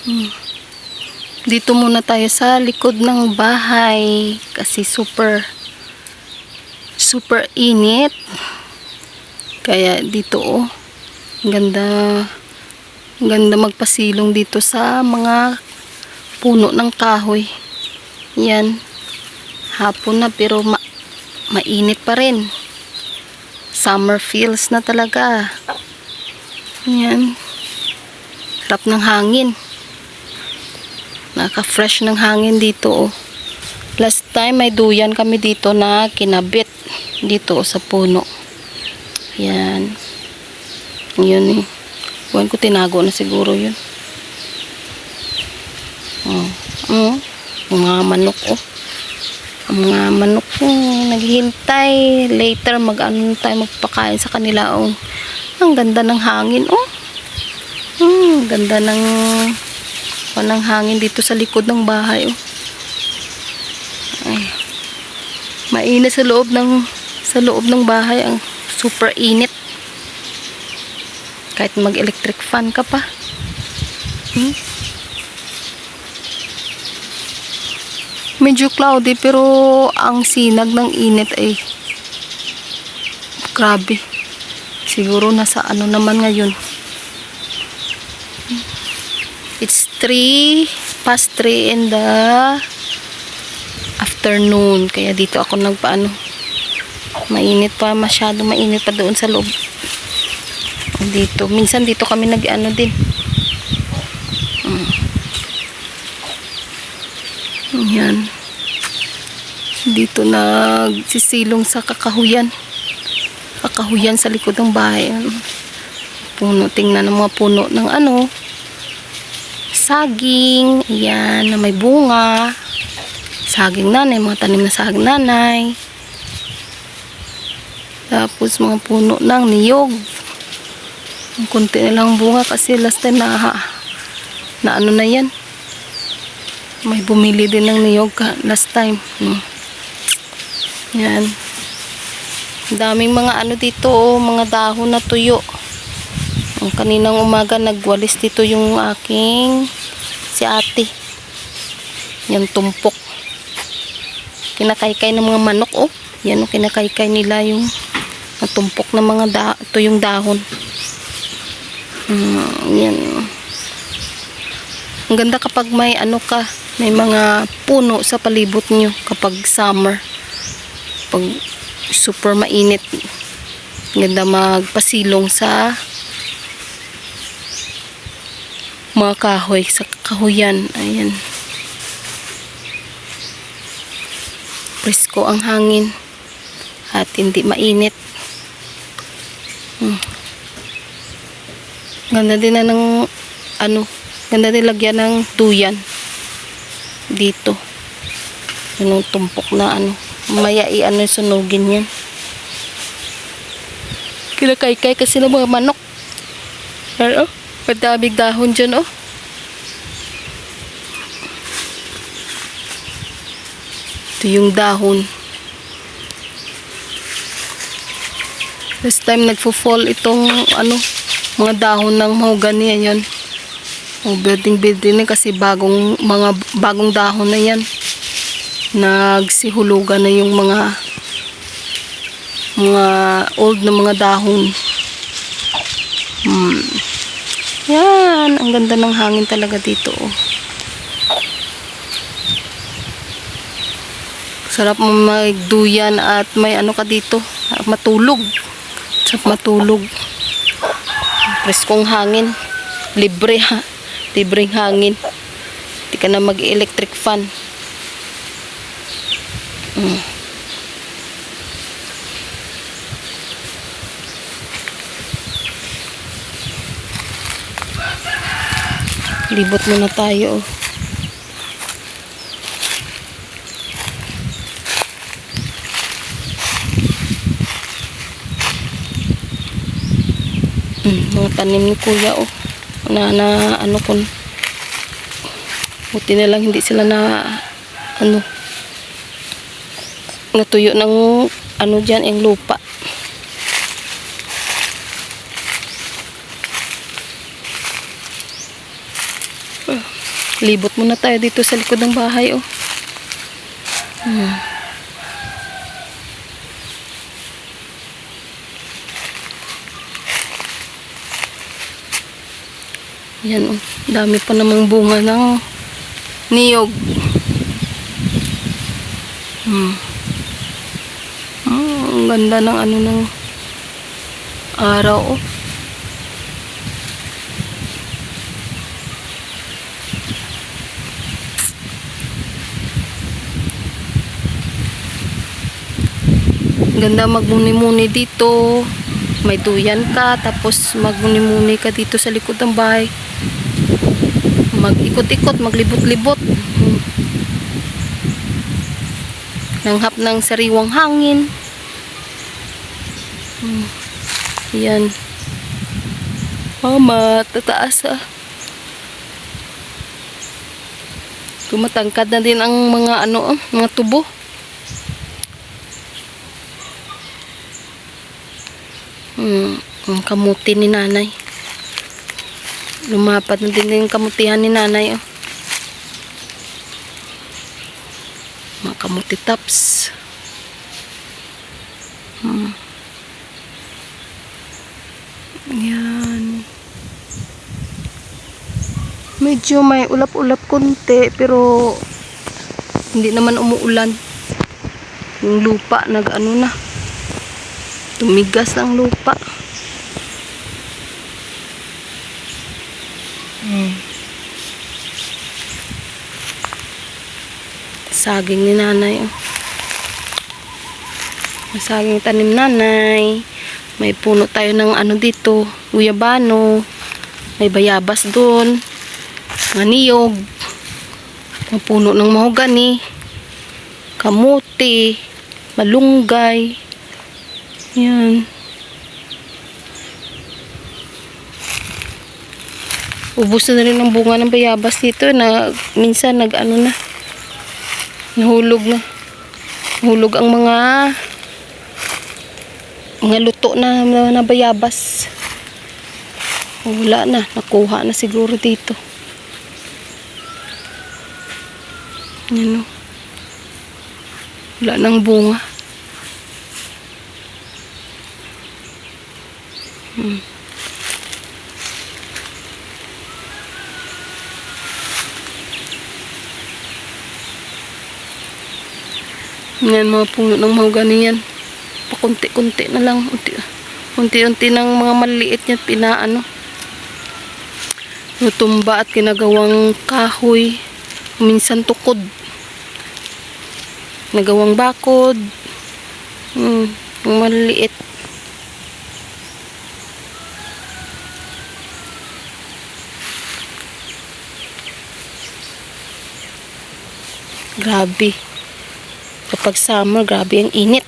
Hmm. Dito muna tayo sa likod ng bahay kasi super super init. Kaya dito oh, ganda ganda magpasilong dito sa mga puno ng kahoy. Yan. Hapon na pero ma- mainit pa rin. Summer feels na talaga. Yan. Sarap ng hangin. Naka-fresh ng hangin dito. Oh. Last time may duyan kami dito na kinabit dito oh, sa puno. Yan. Yun eh. Buwan ko tinago na siguro yun. Oh. Oh. Mga manok oh. Mga manok oh, naghihintay. Later mag-ano tayo magpakain sa kanila oh. Ang ganda ng hangin oh. Hmm, ganda ng panang hangin dito sa likod ng bahay oh. Ay. Mainit sa loob ng sa loob ng bahay ang super init. Kahit mag-electric fan ka pa. Hmm? Medyo cloudy pero ang sinag ng init ay grabe. Siguro nasa ano naman ngayon. 3 past 3 in the afternoon. Kaya dito ako nagpaano. Mainit pa, masyado mainit pa doon sa loob. Dito. Minsan dito kami nag-ano din. Mm. Yan. Dito nagsisilong sa kakahuyan. Kakahuyan sa likod ng bahay. Puno. Tingnan ng mga puno ng ano. Saging. Ayan. Na may bunga. Saging nanay. Mga tanim na saging nanay. Tapos mga puno ng niyog. Ang kunti na lang bunga kasi last time na na ano na yan. May bumili din ng niyog last time. Hmm. Yan. Daming mga ano dito, oh, mga dahon na tuyo. Ang kaninang umaga nagwalis dito yung aking si ate. Yan tumpok. Kinakaykay ng mga manok, oh. Yan, oh, kinakaykay nila yung natumpok ng mga da tuyong dahon. Mm, yan. Ang ganda kapag may ano ka, may mga puno sa palibot nyo kapag summer. Pag super mainit. Ganda magpasilong sa mga kahoy, sa kahoyan. Ayan. Presko ang hangin at hindi mainit. Hmm. Ganda din na ng ano, ganda din lagyan ng duyan dito. Yung tumpok na ano. Maya i-ano sunugin yan. Kinakaykay kasi ng mga manok. Pero, madaming dahon dyan, oh. Ito yung dahon. This time nagfo-fall itong ano, mga dahon ng mahogany yan yun. O building building kasi bagong mga bagong dahon na yan. Nagsihulugan na yung mga mga old na mga dahon. Hmm. Yan, ang ganda ng hangin talaga dito. Oh. Sarap mo magduyan at may ano ka dito, matulog. Sarap matulog. Preskong hangin. Libre ha. Libreng hangin. Hindi ka na mag-electric fan. Mm. Libot muna tayo. oh. Mm, mga tanim ni kuya oh. Na, na ano kun buti na lang hindi sila na ano natuyo ng ano dyan yung lupa Libot muna tayo dito sa likod ng bahay, oh. Hmm. Yan, oh. Dami pa namang bunga ng niyog. Hmm. Hmm, ang ganda ng ano ng araw, oh. Ganda magmuni-muni dito. May duyan ka, tapos magmuni-muni ka dito sa likod ng bahay. Mag-ikot-ikot, maglibot-libot. Hmm. Langhap ng sariwang hangin. Hmm. Yan. Mama, tataas ah. Tumatangkad na din ang mga ano, ah, mga tubo. Hmm, ang kamuti ni nanay. Lumapat na din yung kamutihan ni nanay. Oh. Mga kamuti tops. Hmm. Yan. Medyo may ulap-ulap konti pero hindi naman umuulan. Yung lupa nag-ano na. Tumigas ang lupa. Hmm. Saging ni nanay. Oh. May Saging tanim nanay. May puno tayo ng ano dito. Guyabano. May bayabas doon. Mga niyog. Mga puno ng mahogani. Kamuti. Malunggay. Yan. Ubus na rin ang bunga ng bayabas dito na minsan nag ano na nahulog na. Nahulog ang mga mga luto na, na, na bayabas. Wala na. Nakuha na siguro dito. Yan o. Wala nang bunga. Hmm. Yan mga puno ng mahogani yan. Pakunti-kunti na lang. Unti, unti-unti ng mga maliit niya pinaano. Nutumba at kinagawang kahoy. Minsan tukod. Nagawang bakod. Hmm, yung maliit. Grabe. Kapag summer, grabe ang init.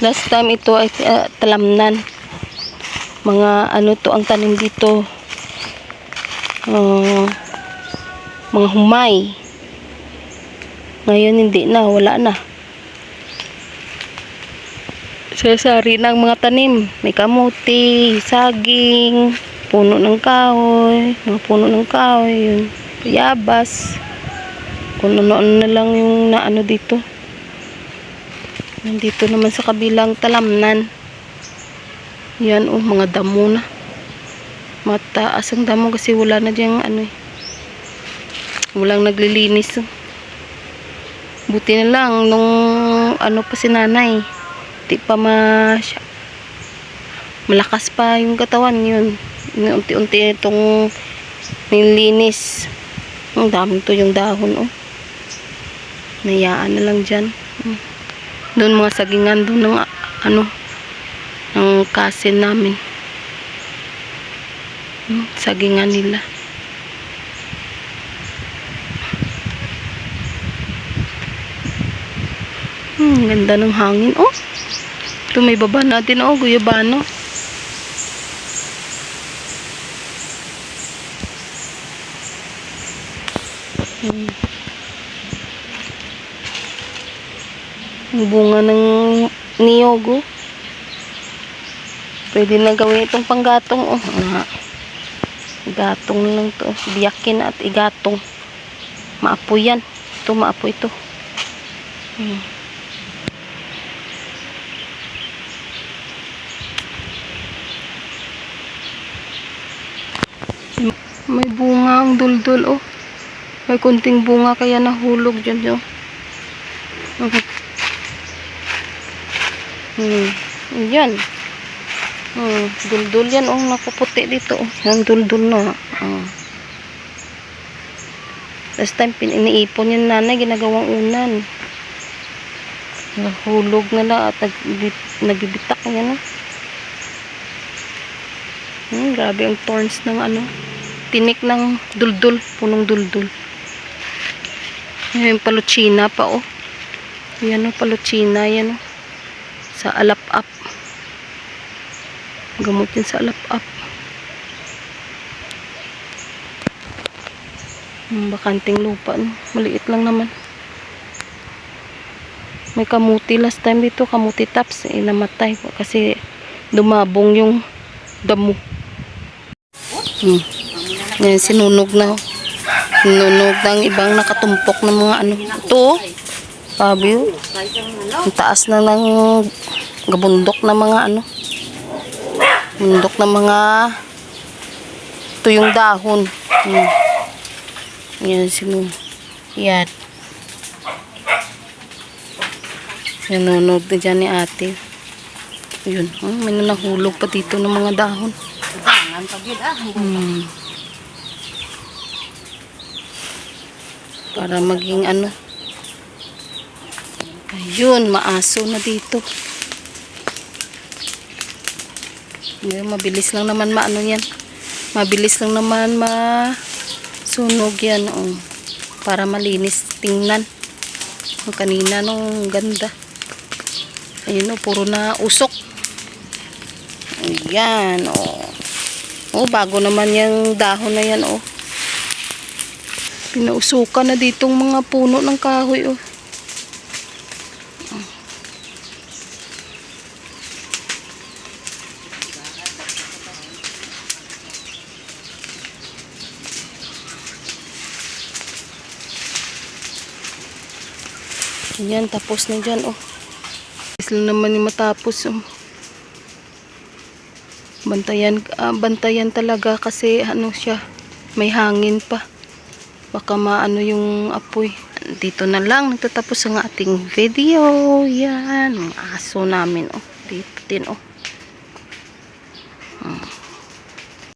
Last time ito ay uh, talamnan. Mga ano to ang tanim dito. Uh, mga humay. Ngayon hindi na, wala na. Sasari ng mga tanim. May kamuti, saging, puno ng kahoy, mga puno ng kahoy, yun, yabas. Kung ano-ano na lang yung naano dito. Nandito naman sa kabilang talamnan. Yan oh, mga damo na. Mataas ang damo kasi wala na diyang ano eh. Walang naglilinis. Buti na lang nung ano pa si nanay. Di pa ma malakas pa yung katawan yun. Unti-unti itong nilinis. Ang dami to yung dahon oh. Nayaan na lang dyan. Doon mga sagingan doon ng ano ng kasin namin. Hmm, sagingan nila. Hmm, ganda ng hangin. Oh, ito may baba natin. Oh, guyabano. Hmm. Bunga ng niyogo. Pwede na gawin itong panggatong. Oh. Gatong lang to. Biyakin at igatong. Maapoy yan. Ito, maapoy ito. Hmm. May bunga ang duldul, oh. May kunting bunga kaya nahulog dyan, oh. Okay. Hmm. Yan. Hmm. Duldul yan, oh. Napuputi dito, oh. Yan, duldul na. Oh. Last time, piniipon yan nanay, ginagawang unan. Nahulog na lang at nag, nagbibitak yan, oh. Hmm, grabe ang thorns ng ano. Tinik ng duldul, punong duldul. Ayan, yung pa, oh. Yan, oh, paluchina, yan, oh. Sa alap-up. Gamot yun sa alap-up. Bakanting lupa, no. Maliit lang naman. May kamuti last time dito, kamuti tops, eh, namatay kasi dumabong yung damo. Hmm. Ngayon, sinunog na. oh. Sinunog ng ibang nakatumpok ng mga ano. Ito, oh. Sabi, oh. Ang taas na ng gabundok na mga ano. Bundok na mga ito yung dahon. Hmm. Yan, sinu. Yan. Sinunog na dyan ni ate. Yun. Hmm, may nahulog pa dito ng mga dahon. Hmm. Para maging ano. Ayun, maaso na dito. Ngayon, mabilis lang naman maano yan. Mabilis lang naman ma sunog yan. Oh. Para malinis tingnan. Ang kanina nung ganda. Ayun oh, puro na usok. Ayan, oh. Oh, bago naman yung dahon na yan, oh. Pinausukan na ditong mga puno ng kahoy, oh. Yan, tapos na dyan, oh. Is lang naman yung matapos, oh. Bantayan, ah, bantayan talaga kasi ano siya, may hangin pa. Baka maano yung apoy. Dito na lang, nagtatapos ang ating video. Yan, aso namin, oh. Dito din, oh. Hmm.